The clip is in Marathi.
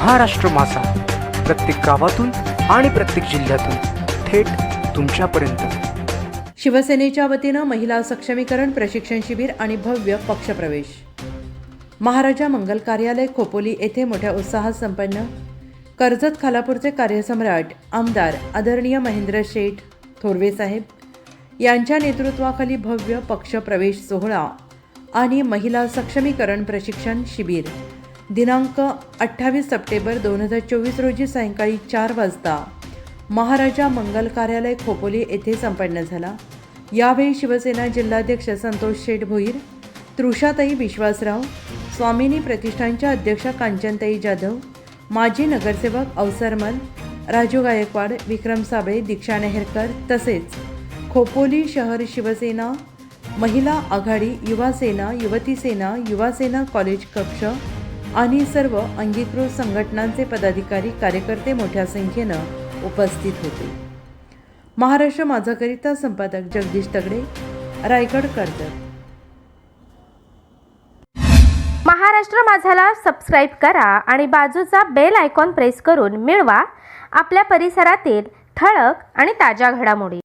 महाराष्ट्र मासा प्रत्येक गावातून आणि प्रत्येक जिल्ह्यातून थेट तुमच्यापर्यंत. शिवसेनेच्या वतीनं महिला सक्षमीकरण प्रशिक्षण शिबिर आणि भव्य पक्षप्रवेश. महाराजा मंगल कार्यालय खोपोली येथे मोठ्या उत्साहात संपन्न. कर्जत खालापूरचे कार्यसम्राट आमदार आदरणीय महेंद्र शेठ थोरवे साहेब यांच्या नेतृत्वाखाली भव्य पक्षप्रवेश सोहळा आणि महिला सक्षमीकरण प्रशिक्षण शिबिर. दिनांक अठ्ठावीस सप्टेंबर दोन हजार चोवीस रोजी सायंकाळी चार वाजता महाराजा मंगल कार्यालय खोपोली येथे संपन्न झाला. यावेळी शिवसेना जिल्हाध्यक्ष संतोष शेठ भोईर तृषाताई विश्वासराव स्वामिनी प्रतिष्ठानच्या अध्यक्षा कांचनताई जाधव माजी नगरसेवक अवसरमल राजू गायकवाड विक्रम साबळे दीक्षा नेहरकर तसेच खोपोली शहर शिवसेना महिला आघाडी युवा सेना युवती सेना युवा सेना कॉलेज कक्ष आणि सर्व अंगीकृत संघटनांचे पदाधिकारी कार्यकर्ते मोठ्या संख्येनं उपस्थित होते. महाराष्ट्र माझाकरिता संपादक जगदीश तगडे रायगड कर्जत. महाराष्ट्र माझाला सबस्क्राईब करा आणि बाजूचा बेल आयकॉन प्रेस करून मिळवा. आपल्या परिसरातील ठळक आणि ताज्या घडामोडी.